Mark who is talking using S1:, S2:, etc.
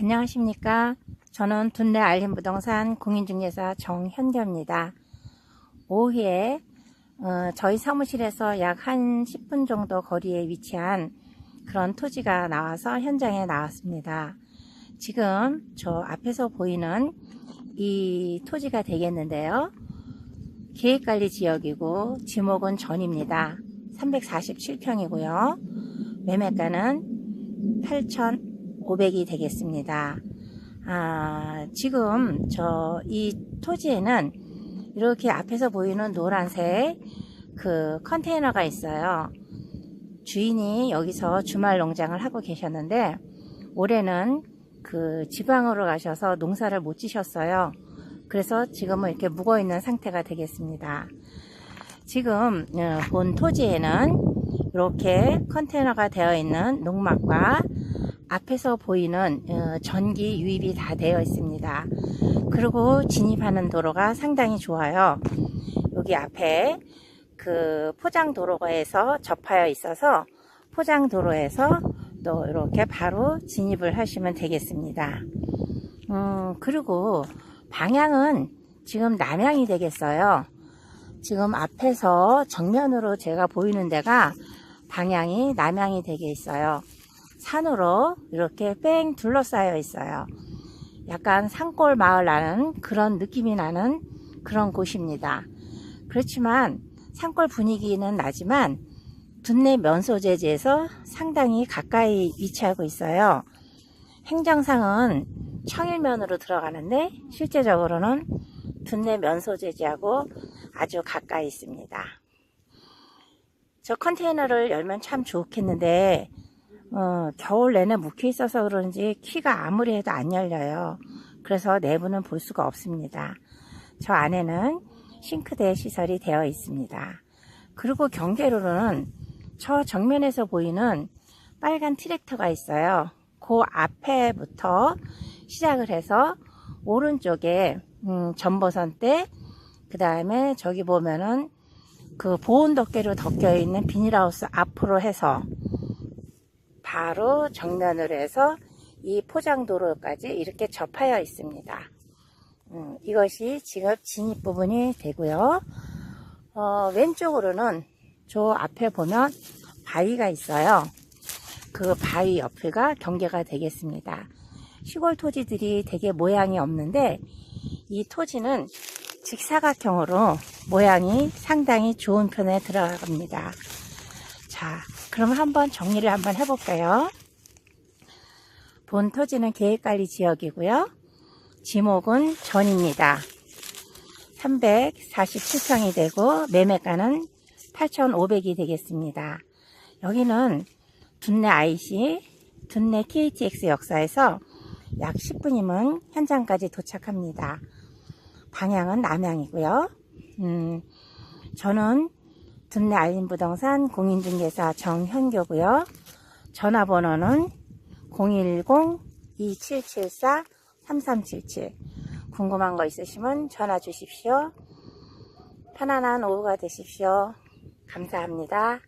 S1: 안녕하십니까. 저는 둔내 알림 부동산 공인중개사 정현교입니다. 오후에 어, 저희 사무실에서 약 한 10분 정도 거리에 위치한 그런 토지가 나와서 현장에 나왔습니다. 지금 저 앞에서 보이는 이 토지가 되겠는데요. 계획관리 지역이고 지목은 전입니다. 347평이고요. 매매가는 8,500이 되겠습니다. 아, 지금 저 이 토지에는 이렇게 앞에서 보이는 노란색 그 컨테이너가 있어요. 주인이 여기서 주말 농장을 하고 계셨는데 올해는 그 지방으로 가셔서 농사를 못 지셨어요. 그래서 지금은 이렇게 묵어 있는 상태가 되겠습니다. 지금 어, 본 토지에는 이렇게 컨테이너가 되어 있는 농막과 앞에서 보이는 어, 전기 유입이 다 되어 있습니다. 그리고 진입하는 도로가 상당히 좋아요. 여기 앞에 그 포장 도로에서 접하여 있어서 포장 도로에서 또 이렇게 바로 진입을 하시면 되겠습니다. 음, 그리고 방향은 지금 남향이 되겠어요. 지금 앞에서 정면으로 제가 보이는 데가 방향이 남향이 되게 있어요. 산으로 이렇게 뺑 둘러싸여 있어요. 약간 산골 마을 나는 그런 느낌이 나는 그런 곳입니다. 그렇지만 산골 분위기는 나지만 둔내 면소재지에서 상당히 가까이 위치하고 있어요. 행정상은 청일면으로 들어가는데 실제적으로는 둔내 면소재지하고 아주 가까이 있습니다. 저 컨테이너를 열면 참 좋겠는데 어, 겨울 내내 묵혀 있어서 그런지 키가 아무리 해도 안 열려요. 그래서 내부는 볼 수가 없습니다. 저 안에는 싱크대 시설이 되어 있습니다. 그리고 경계로는 저 정면에서 보이는 빨간 트랙터가 있어요. 그 앞에부터 시작을 해서 오른쪽에 음, 전보선대 그 다음에 저기 보면은 그 보온 덮개로 덮여 있는 비닐하우스 앞으로 해서 바로 정면으로 해서 이 포장도로까지 이렇게 접하여 있습니다. 음, 이것이 지금 진입 부분이 되고요. 어, 왼쪽으로는 저 앞에 보면 바위가 있어요. 그 바위 옆에가 경계가 되겠습니다. 시골 토지들이 되게 모양이 없는데 이 토지는 직사각형으로 모양이 상당히 좋은 편에 들어갑니다. 자, 그럼 한번 정리를 한번 해볼까요? 본 토지는 계획관리 지역이고요. 지목은 전입니다. 347평이 되고 매매가는 8,500이 되겠습니다. 여기는 둔내 IC, 둔내 KTX 역사에서 약 10분이면 현장까지 도착합니다. 방향은 남향이고요. 음, 저는 둔내 알림부동산 공인중개사 정현교고요. 전화번호는 010-2774-3377 궁금한 거 있으시면 전화 주십시오. 편안한 오후가 되십시오. 감사합니다.